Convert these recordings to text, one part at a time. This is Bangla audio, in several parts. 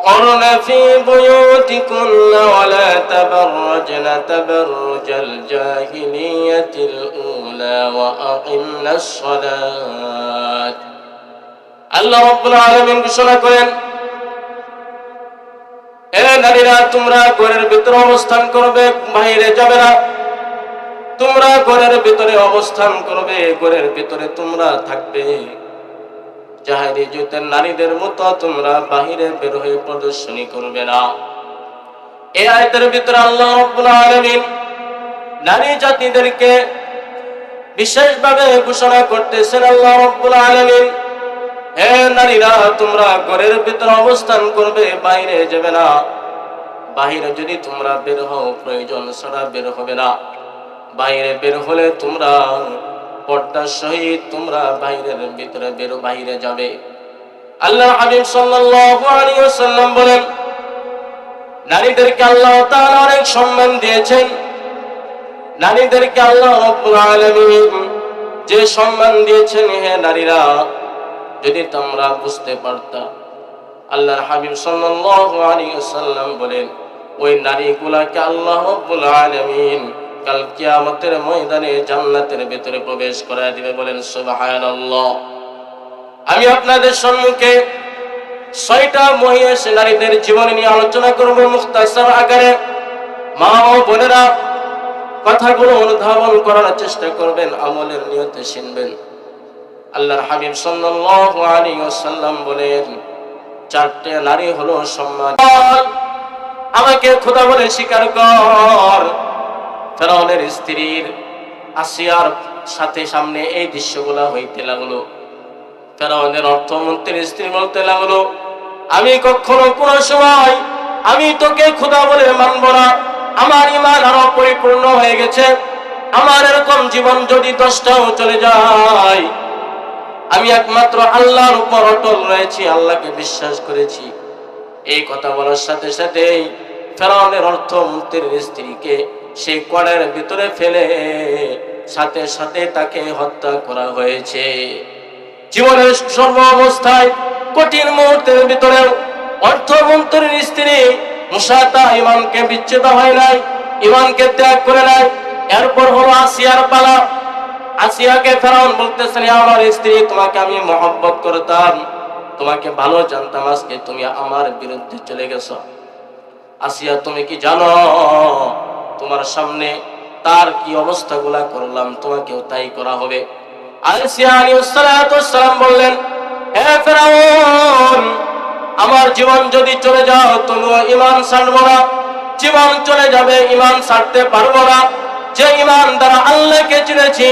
وقرن في بيوتكن ولا تبرجن تبرج الجاهلية الأولى وأقمنا الصلاة আল্লাহ রব্বুল আলামিন ঘোষণা করেন এ নারীরা তোমরা ঘরের ভিতরে অবস্থান করবে বাইরে যাবে না তোমরা ঘরের ভিতরে অবস্থান করবে ঘরের ভিতরে তোমরা থাকবে জাহেরি যুদ্ধের নারীদের মতো তোমরা বাহিরে বের হয়ে প্রদর্শনী করবে না। এই আয়তের ভিতরে আল্লাহ রব্বুল নারী জাতিদেরকে বিশেষভাবে ঘোষণা করতেছেন আল্লাহ রব্বুল আলামিন, হে নারীরা, তোমরা ঘরের ভিতরে অবস্থান করবে, বাইরে যাবে না। বাহিরে যদি তোমরা বের হও, প্রয়োজন ছাড়া বের হবে না। বাইরে বের হলে তোমরা পর্দার সহিত তোমরা বাইরের ভিতরে বেরো, বাইরে যাবে। আল্লাহ হাবিব ওয়াসাল্লাম বলেন, নারীদেরকে আল্লাহ তাআলা অনেক সম্মান দিয়েছেন। নারীদেরকে আল্লাহ যে সম্মান দিয়েছেন, হে নারীরা, যদি তোমরা বুঝতে পারতা। আল্লাহর হাবিব ওয়াসাল্লাম বলেন, ওই নারীগুলাকে আল্লাহ রাব্বুল কাল কিয়ামতের ময়দানে জান্নাতের প্রবেশ করায় দিবে বলেন, সুবহানাল্লাহ। আমি আপনাদের সম্মুখে ছয়টা নারীদের নিয়ে আলোচনা করব মুখতাসার আকারে। মা ও বোনেরা কথাগুলো অনুধাবন করার চেষ্টা করবেন, আমলের নিয়তে শুনবেন আল্লাহর হাবিব সাল্লাল্লাহু আলাইহি ওয়াসাল্লাম বলেন, চারটে নারী হলো সম্মান। আমাকে খোদা বলে স্বীকার কর। ফেরাউনের স্ত্রীর আসিয়ার সাথে সামনে এই দৃশ্যগুলা হইতে লাগল। ফেরাউনের অর্থমন্ত্রীর স্ত্রী বলতে লাগল, আমি কখনো কোনো সময় আমি তোকে খোদা বলে মানব না। আমার ইমান আরও পরিপূর্ণ হয়ে গেছে। আমার এরকম জীবন যদি দশটাও চলে যায়, আমি একমাত্র আল্লাহর উপর অটল রয়েছি, আল্লাহকে বিশ্বাস করেছি। এই কথা বলার সাথে সাথেই ফেরাউনের অর্থমন্ত্রীর স্ত্রীকে সেই কড়ের ভিতরে ফেলে সাথে সাথে তাকে হত্যা করা হয়েছে। জীবনের সর্ব অবস্থায় কঠিন মুহূর্তের ভিতরে অর্থমন্ত্রীর স্ত্রী মুসাতা ইমানকে বিচ্ছেদ হয় নাই ইমানকে ত্যাগ করে নাই। এরপর হলো আসিয়ার পালা। আসিয়াকে ফেরাউন বলতেছেন আমার স্ত্রী, তোমাকে আমি মহব্বত করতাম। তোমাকে ভালো জানতাম আজকে তুমি আমার বিরুদ্ধে চলে গেছো। আসিয়া, তুমি কি জানো তোমার সামনে তার কি অবস্থাগুলা করলাম, তোমাকেও তাই করা হবে। বললেন, হে ফেরাউন, আমার জীবন যদি চলে যাও তুমিও ইমান ছাড়বো না। জীবন চলে যাবে ইমান ছাড়তে পারব না। যে ইমান দ্বারা আল্লাহকে চিনেছি,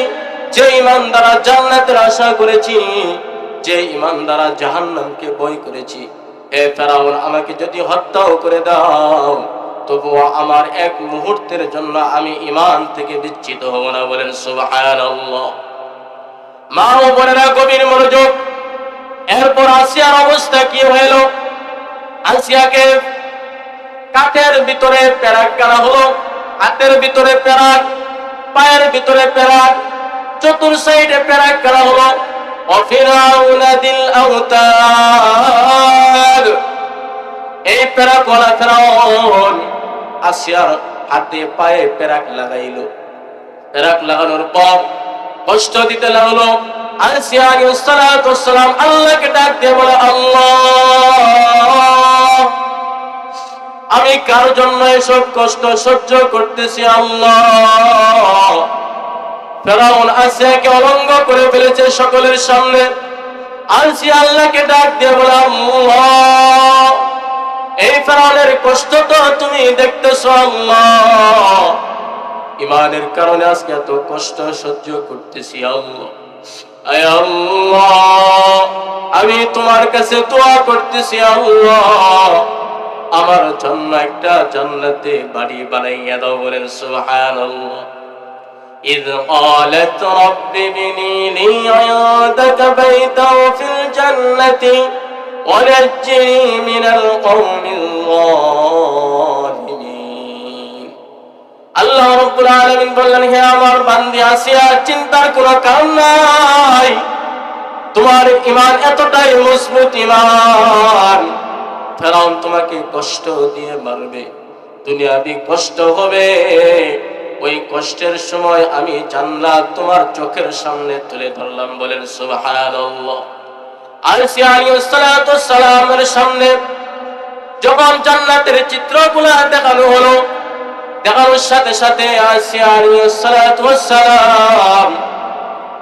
যে ইমান দ্বারা জান্নাতের আশা করেছি, যে ইমান দ্বারা জাহান্নামকে বই করেছি। এ ফেরাউন, আমাকে যদি হত্যাও করে দাও তবুও আমার এক মুহূর্তের জন্য আমি ইমান থেকে বিচ্ছিত হব না। বলেন, সুবহানাল্লাহ। মা ও বোনেরা, গভীর মনোযোগ। এরপর আসিয়ার অবস্থা কি হইল? আসিয়াকে কাঠের ভিতরে প্যারাক করা হলো। হাতের ভিতরে প্যারাক, পায়ের ভিতরে প্যারাক, চতুর সাইডে প্যারাক করা হলো। এই প্যারাক ওলা ফেরাউন আসিয়ার হাতে পায়ে প্যারাক লাগাইলো। প্যারাক লাগানোর পর কষ্ট দিতে লাগল। আসিয়া আল্লাহকে ডাক দিয়ে বলে, আল্লাহ, আমি কার জন্য এসব কষ্ট সহ্য করতেছি? আল্লাহ, ফেরাউন আসিয়াকে অলঙ্গ করে ফেলেছে সকলের সামনে। আসিয়া আল্লাহকে ডাক দিয়ে বলে, আল্লাহ এই ফেরাউনের কষ্ট তো তুমি দেখতেছো আল্লাহ ইমানের কারণে আজকে এত কষ্ট সহ্য করতেছি আল্লাহ আয় আল্লাহ আমি তোমার কাছে দোয়া করতেছি আল্লাহ আমার জন্য একটা জান্নাতে বাড়ি বানাইয়া দাও বলেন সুবহানাল্লাহ إذ قالت رب ابني لي عندك بيتا في الجنة ونجني من القوم الظالمين আল্লাহ রব্বুল আলামিন বললেন হে আমার বান্দি আসিয়া চিন্তার কোনো কারণ নাই তোমার ইমান এতটাই মজবুত ইমান ফেরাউন তোমাকে কষ্ট দিয়ে মারবে দুনিয়াবি কষ্ট হবে ওই কষ্টের সময় আমি জান্নাত তোমার চোখের সামনে তুলে ধরলাম বলেন সুবহানাল্লাহ আলসি সালাতু সালামের সামনে যখন জান্নাতের চিত্রগুলা দেখানো হলো, দেখানোর সাথে সাথে আলাইহিস সালাতু সালাম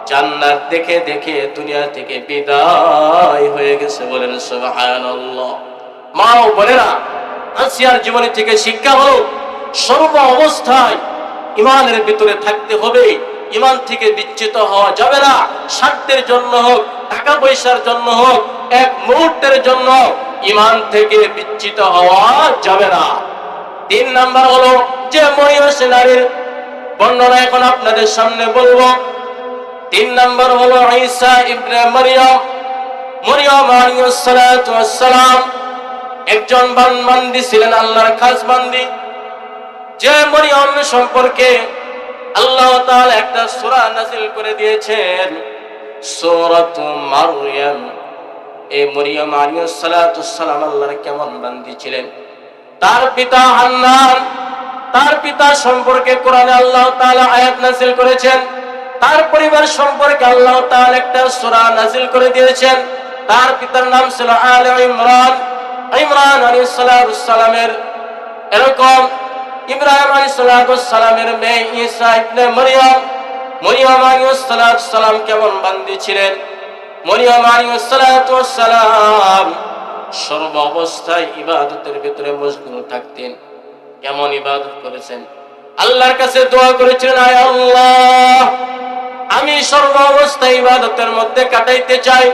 জান্নাত দেখে দেখে দুনিয়া থেকে বিদায় হয়ে গেছে বলেন সুবহানাল্লাহ। মা ও বোনেরা আসিয়ার জীবনে থেকে শিক্ষা হলো, সর্ব অবস্থায় ইমানের ভিতরে থাকতে হবে, ইমান থেকে বিচ্যুত হওয়া যাবে না, স্বার্থের জন্য হোক টাকা পয়সার জন্য হোক, এক মুহূর্তের জন্য ইমান থেকে বিচ্ছিত হওয়া যাবে না। তিন নাম্বার হলো, যে মহিলা নারীর বর্ণনা এখন আপনাদের সামনে বলব। তিন নাম্বার হলো, ঈসা ইবনে মারিয়াম, মরিয়ম আলাইহিস সালাতু ওয়াস সালাম, একজন বান বান্দি ছিলেন, আল্লাহর খাস বান্দি যে মরিয়ম সম্পর্কে আল্লাহ তাআলা একটা সূরা নাযিল করে দিয়েছেন। সূরাতু মারইয়াম। এই মরিয়ম ওয়াস আল্লাহর কেমন বান্দি ছিলেন? তার পিতা হান্নান, তার পিতা সম্পর্কে কোরআনে আল্লাহ তাআলা আয়াত নাযিল করেছেন। তার পরিবার সম্পর্কে আল্লাহ একটা সূরা নাযিল করে দিয়েছেন। তার পিতার নাম ছিল আলে ইমরান। ইমরান আলাইহিস সালামের এরকম ইব্রাহিম আলাইহিস সালামের মেয়ে ঈসা ইবনে মরিয়ম। মরিয়ম আলাইহিস সালাতু ওয়াস সালাম কেমন বান্দি ছিলেন? মরিয়ম আলাইহিস সালাতু সালাম সর্ব অবস্থায় ইবাদতের ভিতরে মশগুল থাকতেন। কেমন ইবাদত করেছেন? আল্লাহর কাছে দোয়া করেছিলেন, আয় আল্লাহ, আমি সর্ব অবস্থায় ইবাদতের মধ্যে কাটাইতে চাই।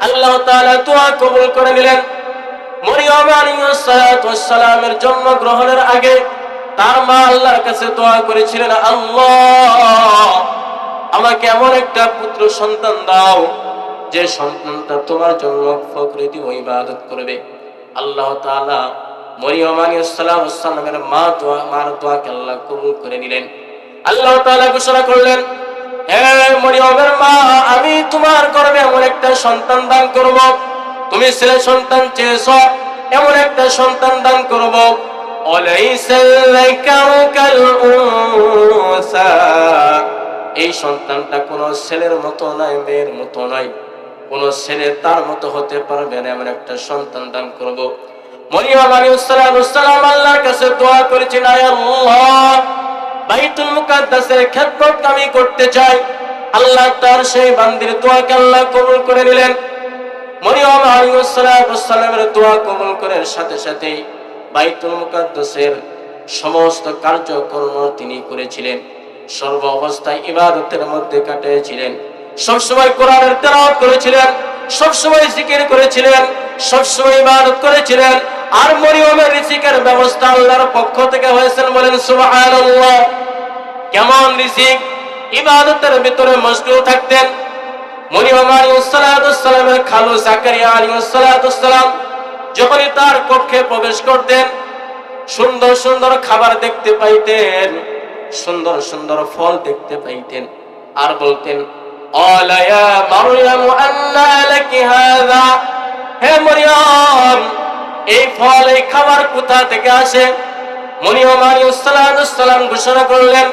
আল্লাহ তাআলা দোয়া কবুল করে নিলেন। মরিয়ম আলাইহিস সালাতু ওয়াস সালামের জন্ম গ্রহণের আগে তার মা আল্লাহর কাছে দোয়া করেছিলেন, আল্লাহ, আমাকে এমন একটা পুত্র সন্তান দাও, যে সন্তানটা তোমার জন্য ফকরিতি ও ইবাদত করবে। আল্লাহ তাআলা মরিয়ম মা মার আল্লাহ করে আল্লাহ তাআলা ঘোষণা করলেন মরিয়মের মা, আমি তোমার এমন একটা সন্তান দান করব। তুমি ছেলে সন্তান চেয়েছো, এমন একটা সন্তান দান করব। যাকারু কাল উনসা এই সন্তানটা কোনো ছেলের মতো নয় মেয়ের মতো নয় কোন ছেলে তার মতো হতে পারবে না, এমন একটা সন্তান দান করব। মরিয়ম আলাইহিস সালাম আল্লাহর কাছে দোয়া করেছেন, আয় আল্লাহ, বাইতুল মুকাদ্দাসের খেদমত আমি করতে চাই। আল্লাহ তার সেই বান্দির দোয়াকে আল্লাহ কবুল করে নিলেন। মরিয়ম আলাইহিস সালামের দোয়া কবুল করার সাথে সাথেই বাইতুল মুকাদ্দাসের সমস্ত কার্যকর্ম তিনি করেছিলেন। সর্ব অবস্থায় ইবাদতের মধ্যে কাটিয়েছিলেন। সবসময় কোরআনের তেলাওয়াত করেছিলেন, সবসময় জিকির করেছিলেন, সবসময় ইবাদত করেছিলেন। আর মরিয়মের রিজিকের ব্যবস্থা আল্লাহর পক্ষ থেকে হয়েছেন বলেন, সুবহানাল্লাহ। কেমন রিজিক? ইবাদতের ভিতরে মশগুল থাকতেন। মরিয়ম আলাইহিস সালামের খালু জাকারিয়া আলাইহিস সালাম যখনই তার কক্ষে প্রবেশ করতেন, সুন্দর সুন্দর খাবার দেখতে পাইতেন, সুন্দর সুন্দর ফল দেখতে পাইতেন। আর বলতেন হে মরিয়ম, এই ফল, এই খাবার কোথা থেকে আসে? মরিয়ম আলী সালাম ঘোষণা করলেন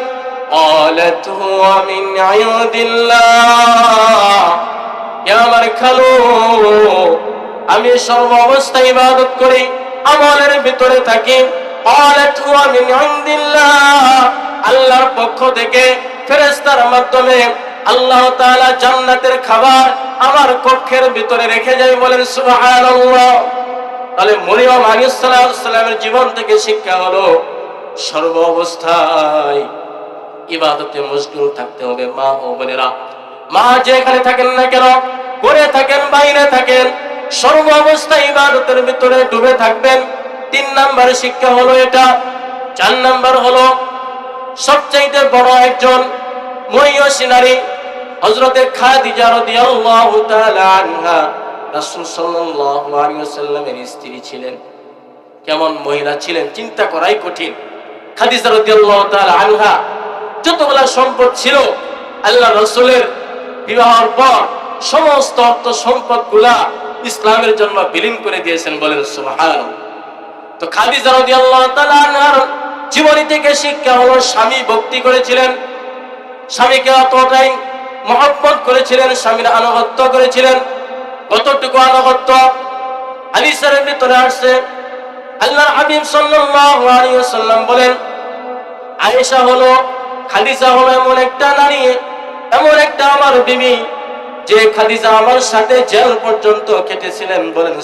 আমার খালু আমি সর্ব অবস্থায় ইবাদত করি, আমলের ভিতরে থাকি। আল্লাহর পক্ষ থেকে ফেরেস্তার মাধ্যমে আল্লাহ জান্নাতের খাবার আমার কক্ষের ভিতরে রেখে যাই বলেন তাহলে মরিয়ম আলাইহিসসালামের জীবন থেকে শিক্ষা হলো সর্ব অবস্থায় ইবাদতে মশগুল থাকতে হবে মা ও বোনেরা। মা যেখানে থাকেন না কেন করে থাকেন, বাইরে থাকেন সর্ব অবস্থায় ইবাদতের ভিতরে ডুবে থাকবেন। তিন নাম্বার শিক্ষা হলো এটা। চার নাম্বার হলো সবচাইতে বড় একজন মহিয়সী নারী হজরতে খাদিজা রাদিয়াল্লাহু তাআলা আনহা, রাসূল সাল্লাল্লাহু আলাইহি ওয়াসাল্লামের স্ত্রী ছিলেন। কেমন মহিলা ছিলেন, চিন্তা করাই কঠিন। খাদিজা রাদিয়াল্লাহু তাআলা আনহা, যতগুলা সম্পদ ছিল আল্লাহ রসুলের বিবাহর পর সমস্ত অর্থ সম্পদগুলা ইসলামের জন্য বিলীন করে দিয়েছেন বলেন সুবহান তো খাদিজা রাদিয়াল্লাহু জীবনী থেকে শিক্ষা হলো, স্বামী ভক্তি করেছিলেন, স্বামীকে অতটাই মহব্বত করেছিলেন, স্বামীর আনুগত্য করেছিলেন। কতটুকু আনুগত্য? হাদিসের ভিতরে আসছে আল্লাহ হাবিব ওয়াসাল্লাম বলেন, আয়েশা হলো, খাদিজা হলো এমন একটা নারী, এমন একটা আমার বিবি যে খাদিজা আমার সাথে জেল পর্যন্ত কেটেছিলেন বলেন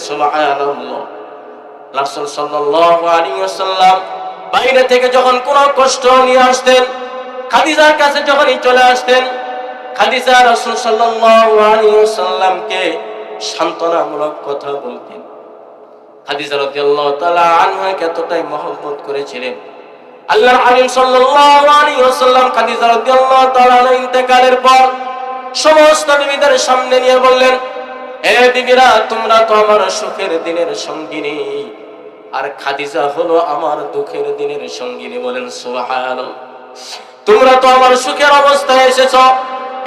বাইরে থেকে যখন কোনো কষ্ট নিয়ে আসতেন, খাদিজার কাছে যখনই চলে আসতেন, খাদিজা রাসূল ওয়াসাল্লামকে সান্ত্বনামূলক কথা বলতেন। খাদিজা এতটাই করেছিলেন। আল্লাহর ইন্তেকালের পর সমস্ত বিবিদের সামনে নিয়ে বললেন, এ বিবিরা তোমরা তো আমার সুখের দিনের সঙ্গিনী। আর খাদিজা হলো আমার দুঃখের দিনের সঙ্গিনী বলেন, সুবহানাল্লাহ। তোমরা তো আমার সুখের অবস্থায় এসেছ।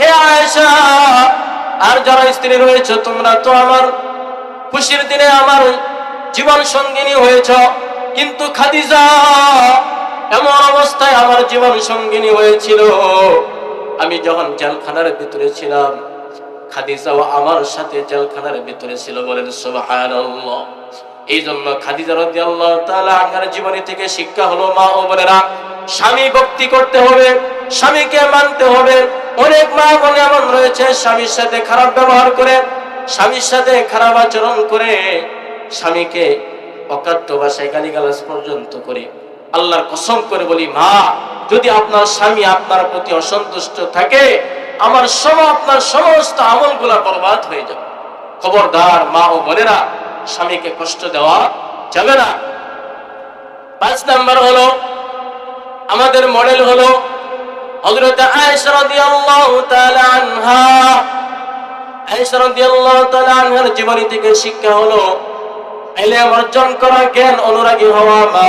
হে আয়েশা, আর যারা স্ত্রী রয়েছে, তোমরা তো আমার খুশির দিনে আমার জীবন সঙ্গিনী হয়েছ। কিন্তু খাদিজা, এমন অবস্থায় আমার জীবন সঙ্গিনী হয়েছিল। আমি যখন জেলখানার ভিতরে ছিলাম খাদিজাও আমার সাথে জেলখানার ভিতরে ছিল বলেন সুবহানাল্লাহ। এই জন্য খাদিজা রাদিয়াল্লাহু তাআলা জীবনী থেকে শিক্ষা হলো, মা ও বোনেরা, স্বামী ভক্তি করতে হবে, স্বামীকে মানতে হবে। অনেক মা বোন এমন রয়েছে, স্বামীর সাথে খারাপ ব্যবহার করে, স্বামীর সাথে খারাপ আচরণ করে, স্বামীকে অকাট্য ভাষায় গালিগালাজ পর্যন্ত করে। আল্লাহর কসম করে বলি, মা, যদি আপনার স্বামী আপনার প্রতি অসন্তুষ্ট থাকে, আমার সব আপনার সমস্ত আমলগুলা বরবাদ হয়ে যাবে। খবরদার মা ও বোনেরা, স্বামীকে কষ্ট দেওয়া যাবে না। পাঁচ নাম্বার হলো, আমাদের মডেল হলো হযরত জীবনী থেকে শিক্ষা হলো অর্জন করা জ্ঞান অনুরাগী হওয়া মা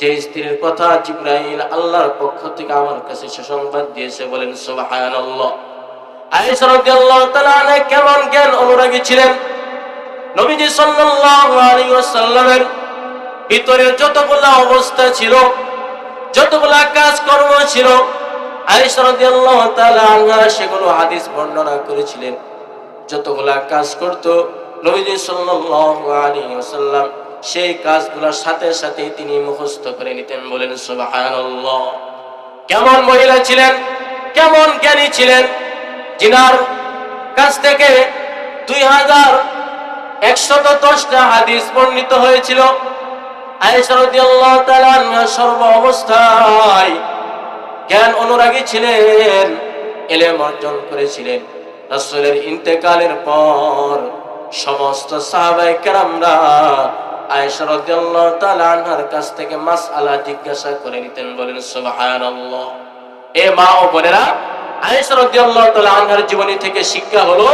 যে স্ত্রীর কথা জিব্রাইল আল্লাহর পক্ষ থেকে আমার কাছে সুসংবাদ দিয়েছে, বলেন আনহা কেমন জ্ঞান অনুরাগী ছিলেন? নবীজি ওয়াসাল্লামের ভিতরে যতগুলা অবস্থা ছিল, যতগুলা কাজকর্ম ছিল সেগুলো হাদিস বর্ণনা করেছিলেন। যতগুলা কাজ করত নবীজি ওয়াসাল্লাম সেই কাজগুলোর সাথে সাথে তিনি মুখস্থ করে নিতেন, বলেন কেমন মহিলা ছিলেন? কেমন জ্ঞানী ছিলেন? জিনার কাছ থেকে দুই হাজার একশত দশটা হাদিস বর্ণিত হয়েছিল। সর্ব অবস্থায় জ্ঞান অনুরাগী ছিলেন, এলেম অর্জন করেছিলেন। রাসূলের ইন্তেকালের পর সমস্ত সাহাবায়ে কেরামরা আয়েশা রাদিয়াল্লাহু তাআলা আনহার কাছ থেকে মাসআলা জিজ্ঞাসা করে নিতেন, বলেন, সুবহানাল্লাহ। এ মা ও বোনেরা, আয়েশা রাদিয়াল্লাহু তাআলা আনহার জীবনী থেকে শিক্ষা হলো,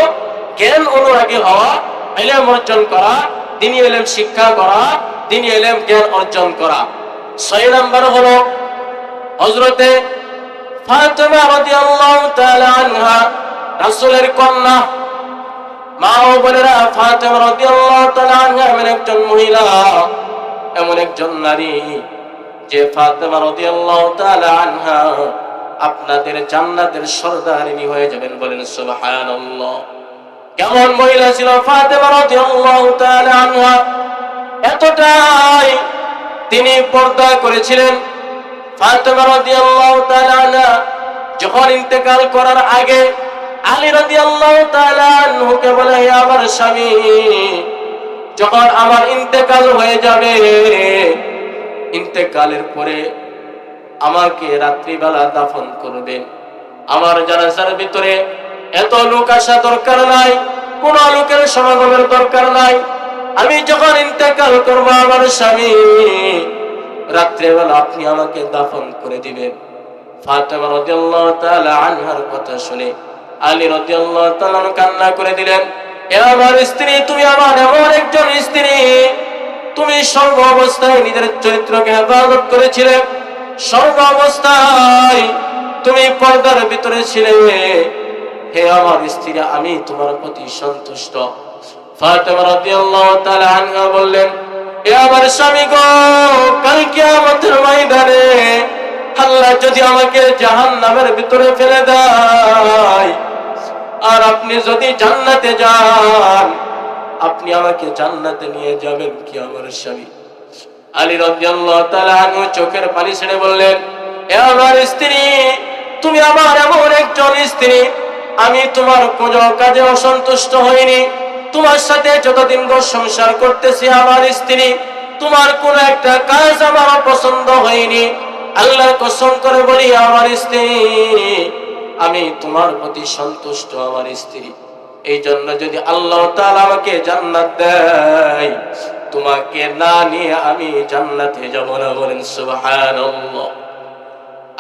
জ্ঞান অনুরাগী হওয়া, ইলম অর্জন করা, দিনী ইলম শিক্ষা করা, দিনী ইলম জ্ঞান অর্জন করা। ছয় নাম্বার হলো, হযরতে ফাতেমা রাদিয়াল্লাহু তাআলা আনহা, রাসূলের কন্যা মা ও এমন একজন মহিলা, এমন একজন নারী যে আনহা আপনাদের জান্নাতের সর্দারিনী হয়ে যাবেন বলেন কেমন মহিলা ছিল আনহা? এতটাই তিনি পর্দা করেছিলেন। ফাতেমা রাদিয়াল্লাহু তাআলা যখন ইন্তেকাল করার আগে আলী রাদিয়াল্লাহু তাআলা আনহুকে বলে, হে আমার স্বামী, যখন আমার ইন্তেকাল হয়ে যাবে, ইন্তেকালের পরে আমাকে রাত্রিবেলা দাফন করবেন আমার জানাজার ভিতরে এত লোক আসা দরকার নাই, কোন লোকের সমাগমের দরকার নাই। আমি যখন ইন্তেকাল করব, আমার স্বামী, রাত্রেবেলা আপনি আমাকে দাফন করে দিবেন। ফাতেমা রাদিয়াল্লাহু তাআলা আনহার কথা শুনে আলী রাদিয়াল্লাহু কান্না করে দিলেন, এ আমার স্ত্রী, তুমি আমার এমন একজন স্ত্রী, তুমি সর্ব অবস্থায় নিজের চরিত্রকে হেফাজত করেছিলে, সর্ব অবস্থায় তুমি পর্দার ভিতরে ছিলে, হে আমার স্ত্রী, আমি তোমার প্রতি সন্তুষ্ট। ফাতেমা রাদিয়াল্লাহু তাআলা বললেন, এ আমার স্বামী গো, কাল কিয়ামতের ময়দানে আল্লাহ যদি আমাকে জাহান্নামের ভিতরে ফেলে দেয় আর আপনি যদি জান্নাতে যান, আপনি আমাকে জান্নাতে নিয়ে যাবেন কি আমার স্বামী? আলী আনহু চোখের পানি ছেড়ে বললেন, এ আমার স্ত্রী, তুমি আমার এমন একজন স্ত্রী, আমি তোমার কোনো কাজে অসন্তুষ্ট হইনি। তোমার সাথে যতদিন সংসার করতেছি আমার স্ত্রী, তোমার কোন একটা কাজ আমার পছন্দ হয়নি। আল্লাহর কসম করে বলি, আমার স্ত্রী আমি তোমার প্রতি সন্তুষ্ট আমার স্ত্রী। এই জন্য যদি আল্লাহ তাআলা আমাকে জান্নাত দেয়, তোমাকে না নিয়ে আমি জান্নাতে যাব না বলেন সুবহানাল্লাহ।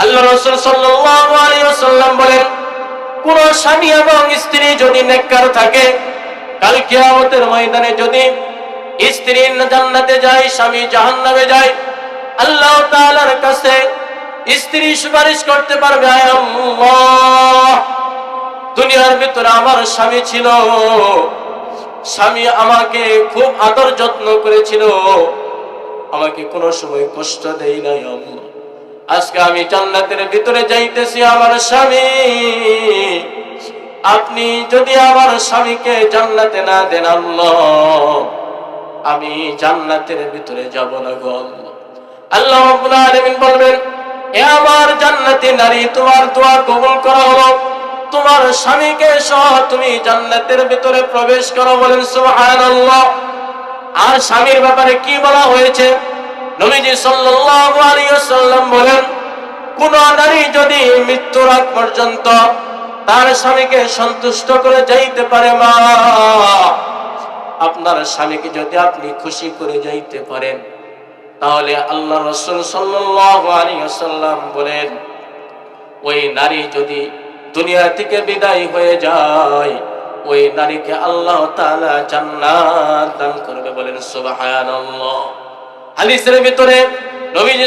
আল্লাহ রাসূল বলেন, কোন স্বামী এবং স্ত্রী যদি নেককার থাকে, কাল কিয়ামতের ময়দানে যদি স্ত্রী জান্নাতে যায়, স্বামী জাহান্নামে যায়, আল্লাহ তাআলার কাছে স্ত্রী সুপারিশ করতে পারবে দুনিয়ার ভিতরে আমার স্বামী ছিল। স্বামী আমাকে খুব আদর যত্ন করেছিল। আমাকে কোনো সময় কষ্ট দেই নাই আজকে আমি জান্নাতের ভিতরে যাইতেছি আমার স্বামী। আপনি যদি আমার স্বামীকে জান্নাতে না দেন আমি জান্নাতের ভিতরে যাব না গো, আল্লাহ। আল্লাহ বলবেন এ আমার জান্নাতি নারী, তোমার দোয়া কবুল করা হলো। তোমার স্বামীকে সহ তুমি জান্নাতের ভিতরে প্রবেশ করো বলেন সুবহানাল্লাহ। আর স্বামীর ব্যাপারে কি বলা হয়েছে? নবীজি সাল্লাল্লাহু আলাইহি ওয়াসাল্লাম বলেন, কোন নারী যদি মৃত্যুর আগ পর্যন্ত তার স্বামীকে সন্তুষ্ট করে যাইতে পারে মা, আপনার স্বামীকে যদি আপনি খুশি করে যাইতে পারেন। তাহলে আল্লাহ রসুল ওয়াসাল্লাম বলেন, ওই নারী যদি দুনিয়া থেকে বিদায় হয়ে যায়, ওই নারীকে আল্লাহ দান করবে বলেন হাদিসের ভিতরে নবীজি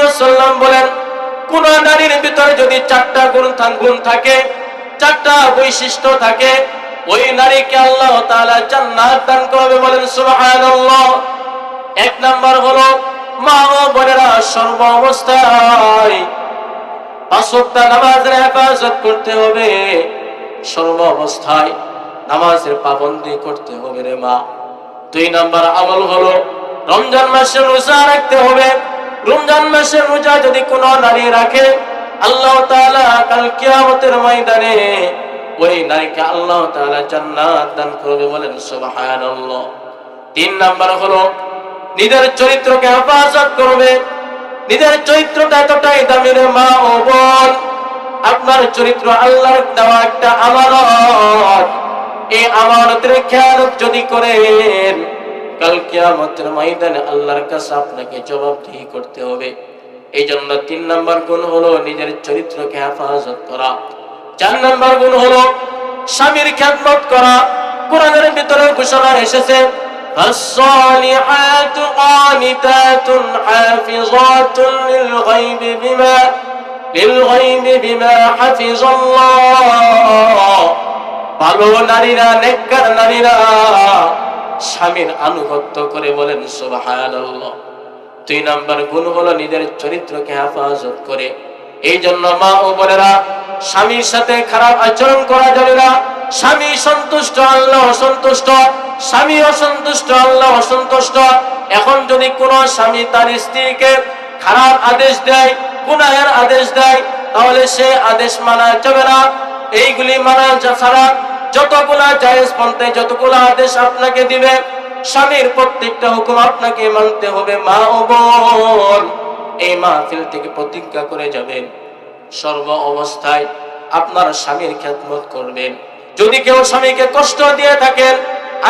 ওয়াসাল্লাম বলেন, কোন নারীর ভিতরে যদি চারটা গুণ গুণ থাকে, চারটা বৈশিষ্ট্য থাকে, ওই নারীকে আল্লাহ তাআলা জান্নাত দান করবে বলেন সুবহানাল্লাহ। এক নাম্বার হলো মা ও বোনেরা সর্ব অবস্থায় পাঁচটা নামাজের হেফাজত করতে হবে। সর্ব অবস্থায় নামাজের পাবন্দি করতে হবে রে মা। দুই নাম্বার আমল হলো রমজান মাসে রোজা রাখতে হবে। রমজান মাসে রোজা যদি কোনো নারী রাখে, আল্লাহ তাআলা কাল কিয়ামতের ময়দানে ওই নারীকে আল্লাহ তাআলা জান্নাত দান করবে বলেন সুবহানাল্লাহ। তিন নাম্বার হলো নিজের চরিত্রকে হেফাজত করবে। নিজের চরিত্রটা এতটাই দামি রে মা ও বোন। আপনার চরিত্র আল্লাহর দেওয়া একটা আমানত। এই আমানতের খেয়ালত যদি করেন, কাল ময়দানে আল্লাহর কাছে আপনাকে জবাবদিহি করতে হবে। এই জন্য তিন নাম্বার গুণ হলো নিজের চরিত্রকে হেফাজত করা। চার নাম্বার গুণ হলো স্বামীর খ্যাতমত করা। কোরআনের ভিতরে ঘোষণা এসেছে الصالحات قانتات حافظات للغيب بما للغيب بما حفظ الله ভালো নারীরা নেককার নারীরা স্বামীর আনুগত্য করে বলেন সুবহানাল্লাহ দুই নাম্বার গুণ হলো নিজের চরিত্রকে হেফাজত করে এই জন্য মা ও বোনেরা, স্বামীর সাথে খারাপ আচরণ করা যাবে না। স্বামী সন্তুষ্ট, আল্লাহ অসন্তুষ্ট। স্বামী অসন্তুষ্ট, আল্লাহ অসন্তুষ্ট। এখন যদি কোনো স্বামী তার স্ত্রীকে খারাপ আদেশ দেয়, গুনাহের আদেশ দেয়, তাহলে সে আদেশ মানা যাবে না। এইগুলি মানা ছাড়া যতগুলা জায়েজ পন্থায় যতগুলা আদেশ আপনাকে দিবে, স্বামীর প্রত্যেকটা হুকুম আপনাকে মানতে হবে মা ও বোন। এই মাহফিল থেকে প্রতিজ্ঞা করে যাবেন। সর্ব অবস্থায় আপনার স্বামীর খ্যাতমত করবেন। যদি কেউ স্বামীকে কষ্ট দিয়ে থাকেন,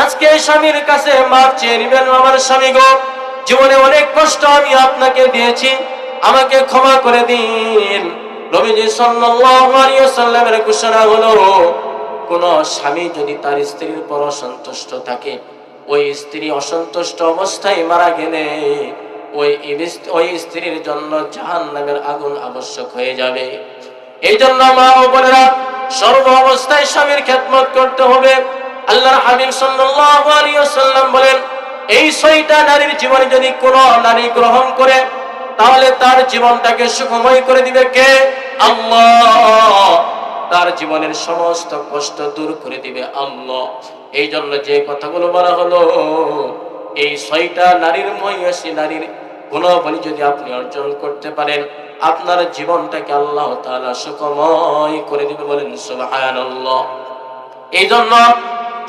আজকে স্বামীর কাছে মাপ চেয়ে নিবেন, আমার স্বামী গো, জীবনে অনেক কষ্ট আমি আপনাকে দিয়েছি, আমাকে ক্ষমা করে দিন। নবীজি ওয়াসাল্লামের ঘোষণা হলো, কোন স্বামী যদি তার স্ত্রীর উপর অসন্তুষ্ট থাকে, ওই স্ত্রী অসন্তুষ্ট অবস্থায় মারা গেলে ওই স্ত্রীর জন্য জাহান্নামের আগুন আবশ্যক হয়ে যাবে। এই জন্য মা সর্ব অবস্থায় স্বামীর করতে হবে। আল্লাহর হাবিব বলেন, এই ছয়টা নারীর জীবনে যদি নারী গ্রহণ করে, তাহলে তার জীবনটাকে সুখময় করে দিবে কে? আল্লাহ। তার জীবনের সমস্ত কষ্ট দূর করে দিবে আল্লাহ। এই জন্য যে কথাগুলো বলা হলো, এই ছয়টা নারীর মহিষী নারীর গুণাবলী যদি আপনি অর্জন করতে পারেন, আপনার জীবনটাকে আল্লাহ তাআলা সুখময় করে দিবে বলেন সুবহানাল্লাহ। এই জন্য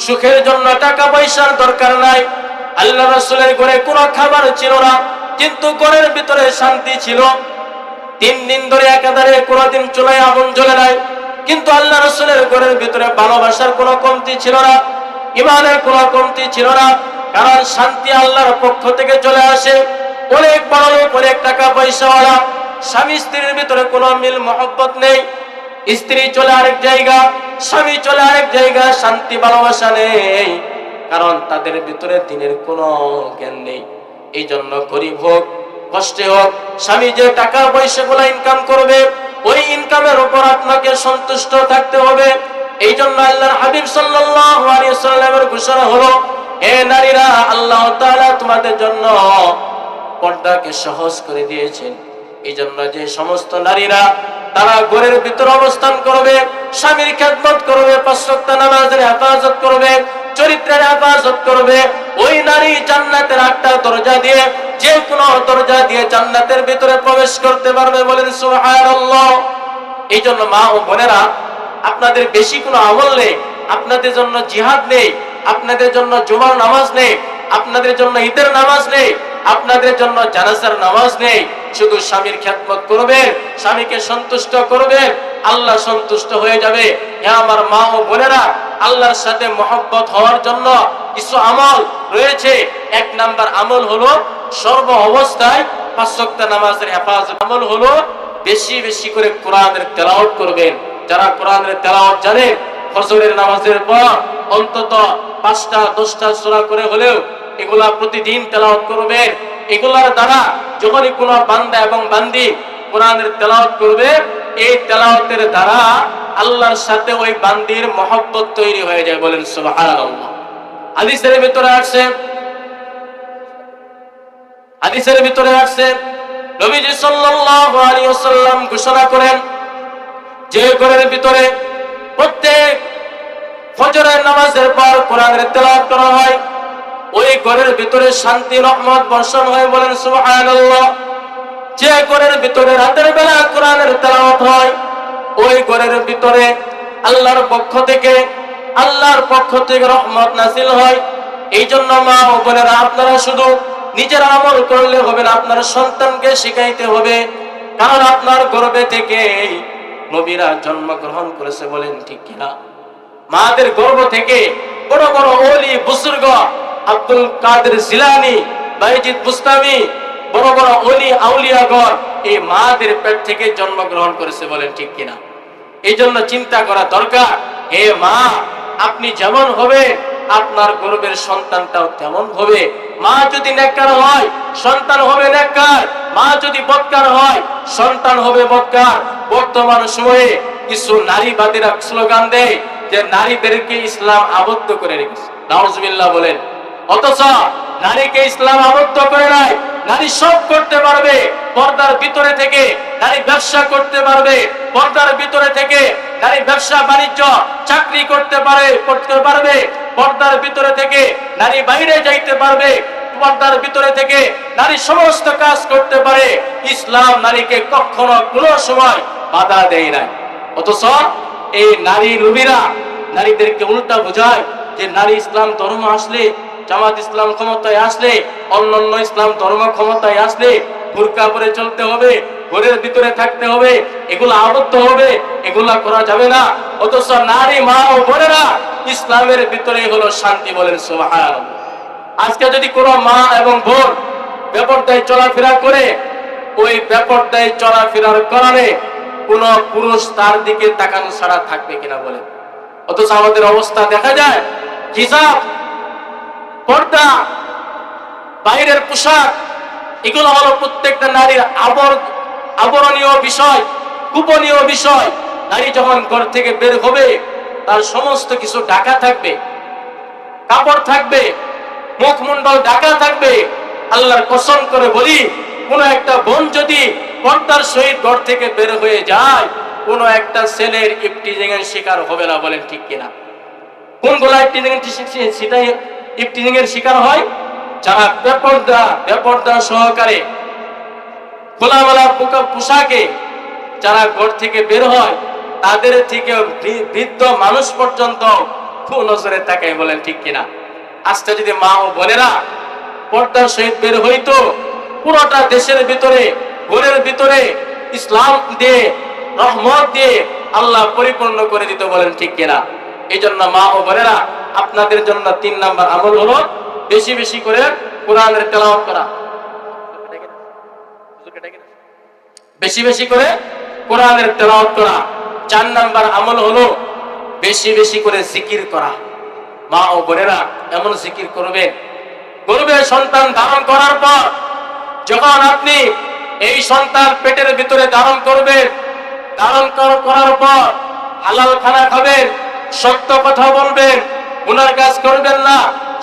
সুখের জন্য টাকা পয়সার দরকার নাই। আল্লাহ রাসূলের ঘরে কোনো খাবার ছিল না, কিন্তু ঘরের ভিতরে শান্তি ছিল। তিন দিন ধরে একাধারে কোনোদিন চুলায় আগুন জ্বলে নাই, কিন্তু আল্লাহ রসুলের ঘরের ভিতরে ভালোবাসার কোনো কমতি ছিল না ইমানের কোনো কমতি ছিল না, কারণ শান্তি আল্লাহর পক্ষ থেকে চলে আসে। অনেক বড় লোক অনেক টাকা পয়সাওয়ালা। স্বামী স্ত্রীর ভিতরে কোনো মিল, মহব্বত নেই। স্ত্রী চলে আরেক জায়গা, স্বামী চলে আরেক জায়গা, শান্তি, ভালোবাসা নেই। কারণ তাদের ভিতরে দিনের কোনো জ্ঞান নেই। এই জন্য গরিব হোক, কষ্টে হোক, স্বামী যে টাকা পয়সা গুলা ইনকাম করবে, ওই ইনকামের উপর আপনাকে সন্তুষ্ট থাকতে হবে। এই জন্য আল্লাহর হাবিব সাল্লামের ঘোষণা হলো, হে নারীরা, আল্লাহ তাআলা তোমাদের জন্য পর্দাকে সহজ করে দিয়েছেন। এই জন্য যে সমস্ত নারীরা তারা ঘরের ভিতর অবস্থান করবে, স্বামীর খেদমত করবে, পাঁচশক্ত নামাজের হেফাজত করবে, চরিত্রের হেফাজত করবে, ওই নারী জান্নাতের আটটা দরজা দিয়ে যে কোনো দরজা দিয়ে জান্নাতের ভিতরে প্রবেশ করতে পারবে বলেন এই জন্য মা ও বোনেরা, আপনাদের বেশি কোনো আমল নেই, আপনাদের জন্য জিহাদ নেই, আপনাদের জন্য জুমার নামাজ নেই, আপনাদের জন্য ঈদের নামাজ নেই আপনাদের জন্য জানাজার নামাজ নেই। শুধু স্বামীর খ্যাতমত করবেন স্বামীকে সন্তুষ্ট করবেন আল্লাহ সন্তুষ্ট হয়ে যাবে। হ্যাঁ আমার মা ও বোনেরা, আল্লাহর সাথে মহব্বত হওয়ার জন্য কিছু আমল রয়েছে। এক নাম্বার আমল হলো, সর্ব অবস্থায় পাঁচশক্তা নামাজের হেফাজত। আমল হলো, বেশি বেশি করে কোরআনের তেলাওয়াত করবেন। যারা কোরআনের তেলাওয়াত জানে, ফজরের নামাজের পর অন্তত পাঁচটা, দশটা সূরা করে হলেও এগুলা প্রতিদিন তেলাওয়াত করবেন এগুলার দ্বারা যখনই কোনো বান্দা এবং বান্দি কোরআনের তেলাওয়াত করবে, এই তেলাওয়াতের দ্বারা আল্লাহর সাথে ওই বান্দির মহব্বত তৈরি হয়ে যায় বলেন সুবহানাল্লাহ। হাদিসের ভিতরে আসছে, হাদিসের ভিতরে আসছে, নবীজি সাল্লাল্লাহু আলাইহি ওয়াসাল্লাম ঘোষণা করেন যে ঘরের ভিতরে প্রত্যেক ফজরের নামাজের পর কোরআনের তেলাওয়াত করা হয়। ওই ঘরের ভিতরে শান্তি, রহমত, বর্ষণ হয়ে বলেন সুবহানাল্লাহ। যে ঘরের ভিতরে রাতের বেলা কোরআনের তেলাওয়াত হয়, ওই ঘরের ভিতরে আল্লাহর পক্ষ থেকে, আল্লাহর পক্ষ থেকে রহমত নাসিল হয়। এই জন্য মা ও বোনেরা, আপনারা শুধু নিজের আমল করলে হবে না, আপনার সন্তানকে শিখাইতে হবে। কারণ আপনার গর্বে থেকে নবীরা জন্মগ্রহণ করেছে বলেন ঠিক কিনা? মাদের গর্ব থেকে বড় বড় ওলি বুসুর্গ আব্দুল কাদের জিলানি, বাইজিদ বুস্তামি, বড় বড় ওলি আউলিয়াগণ এই মাদের পেট থেকে জন্মগ্রহণ করেছে বলেন ঠিক কিনা? এই জন্য চিন্তা করা দরকার, হে মা, আপনি যেমন হবে, আপনার গর্বের সন্তানটাও তেমন হবে। মা যদি নেককার হয়, সন্তান হবে নেককার। মা যদি বৎকার হয়, সন্তান হবে বৎকার। বর্তমান সময়ে কিছু নারীবাদীরা স্লোগান দেয় যে, নারীদেরকে ইসলাম আবদ্ধ করে রেখেছে। নাউজুবিল্লাহ বলেন অথচ নারীকে ইসলাম আবদ্ধ করে নাই। নারী সব করতে পারবে, পর্দার ভিতরে থেকে নারী ব্যবসা করতে পারবে, পর্দার ভিতরে থেকে নারী ব্যবসা বাণিজ্য, চাকরি করতে পারে, করতে পারবে, পর্দার ভিতরে থেকে নারী বাইরে যাইতে পারবে, পর্দার ভিতরে থেকে নারী সমস্ত কাজ করতে পারে। ইসলাম নারীকে কখনো কোনো সময় বাধা দেয় নাই। অথচ এই নারী রুবিরা নারীদেরকে উল্টা বোঝায় যে নারী ইসলাম ধর্ম আসলে জামাত ইসলাম ক্ষমতায় আসলে, অন্যান্য ইসলাম ধর্ম ক্ষমতায় আসলে বুরকা পরে চলতে হবে, ঘরের ভিতরে থাকতে হবে, এগুলো আবদ্ধ হবে, এগুলা করা যাবে না। অথচ নারী, মা ও বোনেরা ইসলামের ভিতরে হলো শান্তি বলেন সুবহান আজকে যদি কোনো মা এবং বোন ব্যাপারটাই চলাফেরা করে, ওই ব্যাপারটাই চলাফেরার কারণে কোন পুরুষ তার দিকে তাকানো ছাড়া থাকবে কিনা বলে অথচ আমাদের অবস্থা দেখা যায় হিসাব পর্দা, বাইরের পোশাক, এগুলো হলো প্রত্যেকটা নারীর আবর আবরণীয় বিষয়, গোপনীয় বিষয়। নারী যখন ঘর থেকে বের হবে, তার সমস্ত কিছু ঢাকা থাকবে, কাপড় থাকবে, মুখমণ্ডল ঢাকা থাকবে। আল্লাহর কসম করে বলি, কোন একটা বোন যদি পর্দার সহিত ঘর থেকে বের হয়ে যায়, কোন একটা ছেলের ইফটিজিং এর শিকার হবে না বলেন ঠিক কিনা? কোন গোলা ইফটিজিং সেটাই ইফটিজিং এর শিকার হয় যারা বেপর্দা বেপর্দা সহকারে খোলামেলা পোশাকে যারা ঘর থেকে বের হয়, তাদের থেকে বৃদ্ধ মানুষ পর্যন্ত নজরে তাকাই বলেন ঠিক কিনা। আজকে যদি মা ও বোনেরা পর্দার সহিত বের হইতো, পুরোটা দেশের ভিতরে, ঘরের ভিতরে ইসলাম দিয়ে, রহমত দিয়ে আল্লাহ পরিপূর্ণ করে দিত বলেন ঠিক কিনা। এই জন্য মা ও বোনেরা, আপনাদের জন্য তিন নাম্বার আমল হলো বেশি বেশি করে কোরআনের তেলাওয়াত করা। বেশি বেশি করে কোরআনের তেলাওয়াত করা। চার নাম্বার আমল হলো বেশি বেশি করে জিকির করা। মা ও বোনেরা, এমন জিকির করবেন। গর্বে সন্তান ধারণ করার পর যখন আপনি এই সন্তান পেটের ভিতরে ধারণ করবেন, ধারণ করার পর হালাল খানা খাবেন সত্য কথা বলবেন, গুনার কাজ করবেন না।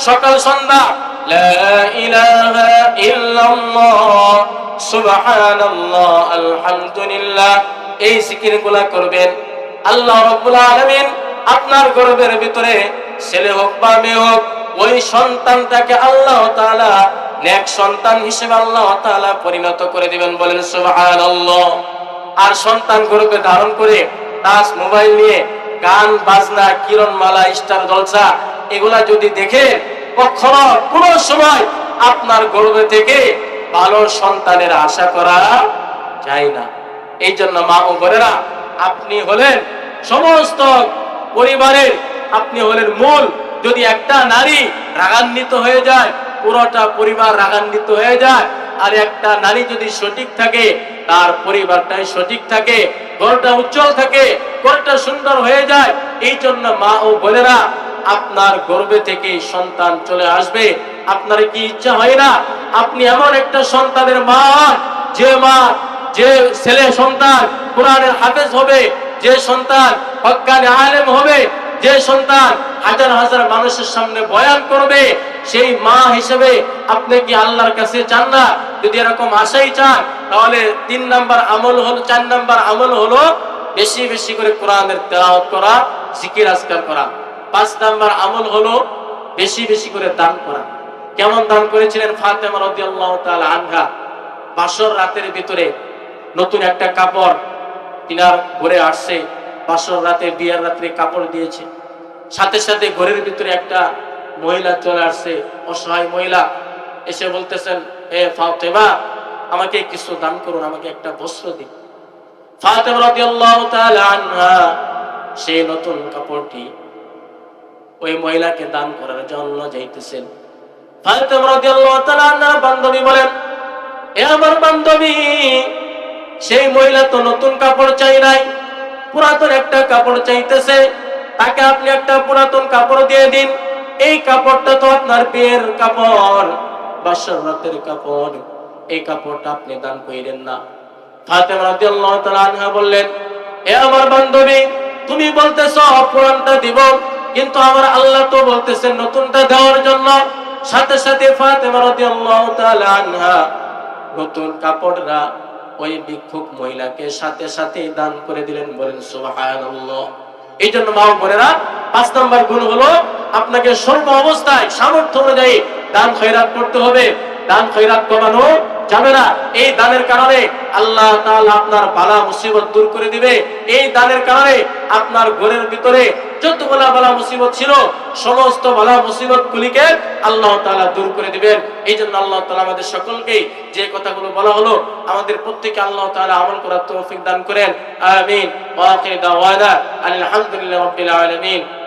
সকাল সন্ধ্যা এই করবেন। আল্লাহ আপনার ভিতরে, ছেলে হোক বা মেয়ে হোক, ওই সন্তানটাকে আল্লাহ সন্তান হিসেবে আল্লাহ তাআলা পরিণত করে দিবেন বলেন সুবহানাল্লাহ। আর সন্তান গর্ভে ধারণ করে তাস মোবাইল নিয়ে গান, বাজনা কিরণ মালা স্টার, জলসা, এগুলা যদি দেখে কখনো কোন সময় আপনার গর্ভে থেকে ভালো সন্তানের আশা করা যায় না। এই জন্য মা ও বোনেরা, আপনি হলেন সমস্ত পরিবারের, আপনি হলেন মূল। যদি একটা নারী রাগান্বিত হয়ে যায়, পুরোটা পরিবার রাগান্বিত হয়ে যায় আর একটা নারী যদি সঠিক থাকে, তার পরিবারটাই সঠিক থাকে, ঘরটা উজ্জ্বল থাকে, ঘরটা সুন্দর হয়ে যায় এই জন্য মা ও বোনেরা, আপনার গর্বে থেকে সন্তান চলে আসবে। আপনার কি ইচ্ছা হয় না? আপনি এমন একটা সন্তানের মা, যে মা, যে ছেলে সন্তান, কোরআনের হাফেজ হবে, যে সন্তান হক্কানি আলেম হবে যে সন্তান হাজার হাজার মানুষের সামনে বয়ান করবে, সেই মা হিসেবে আপনি কি আল্লাহর কাছে চান না? যদি এরকম আশাই চান, তাহলে তিন নাম্বার আমল হলো, চার নাম্বার আমল হলো বেশি বেশি করে কোরআনের তেলাওয়াত করা, জিকির আজকার করা। পাঁচ নাম্বার আমল হলো বেশি বেশি করে দান করা। কেমন দান করেছিলেন ফাতেমা রাদিয়াল্লাহু তাআলা আনহা? বাসর রাতের ভিতরে নতুন একটা কাপড় তিনার ঘরে আসছে। বাসর রাতে, বিয়ার রাত্রে কাপড় দিয়েছে। সাথে সাথে ঘরের ভিতরে একটা মহিলা চলে আসছে, অসহায় মহিলা। এসে বলতেছেন, এ ফাতেমা, আমাকে কিছু দান করুন, আমাকে একটা বস্ত্র দিন। সেই নতুন কাপড়টি ওই মহিলাকে দান করার জন্য যাইতেছেন। বান্ধবী বলেন, এ আমার বান্ধবী, সেই মহিলা তো নতুন কাপড় চাই নাই। পুরাতন একটা কাপড় চাইতেছে, তাকে আপনি একটা পুরাতন কাপড় দিয়ে দিন। এই কাপড়টা তো আপনার বিয়ের কাপড়, বাসর রাতের কাপড়। এই কাপড়টা আপনি দান করিলেন না। বললেন হে আমার বান্ধবী, তুমি বলতেছো পুরানটা দিব, কিন্তু আমার আল্লাহ তো বলতেছেন নতুনটা দেওয়ার জন্য। সাথে সাথে ফাতেমা রাদিয়াল্লাহু তাআলা আনহা নতুন কাপড়রা ওই ভিক্ষুক মহিলাকে সাথে সাথে দান করে দিলেন, বলেন, সুবহানাল্লাহ। এই জন্য মা বোনেরা, পাঁচ নম্বর গুণ হলো, আপনাকে সর্ব অবস্থায় সামর্থ্য অনুযায়ী দান খয়রাত করতে হবে। দান খয়রাত কমানো যাবে না। এই দানের কারণে আল্লাহ তাআলা আপনার বালা মুসিবত দূর করে দিবে। এই দানের কারণে আপনার ঘরের ভিতরে যত বলা মুসিবত ছিল, সমস্ত বলা মুসিবত গুলিকে আল্লাহ তাআলা দূর করে দিবেন। এই জন্য আল্লাহ তাআলা আমাদের সকলকেই যে কথাগুলো বলা হলো, আমাদের প্রত্যেকে আল্লাহ তাআলা আমল করার তৌফিক দান করেন। আমিন। ওয়া আখির দাওয়ানা। আলহামদুলিল্লাহি রাব্বিল আলামিন।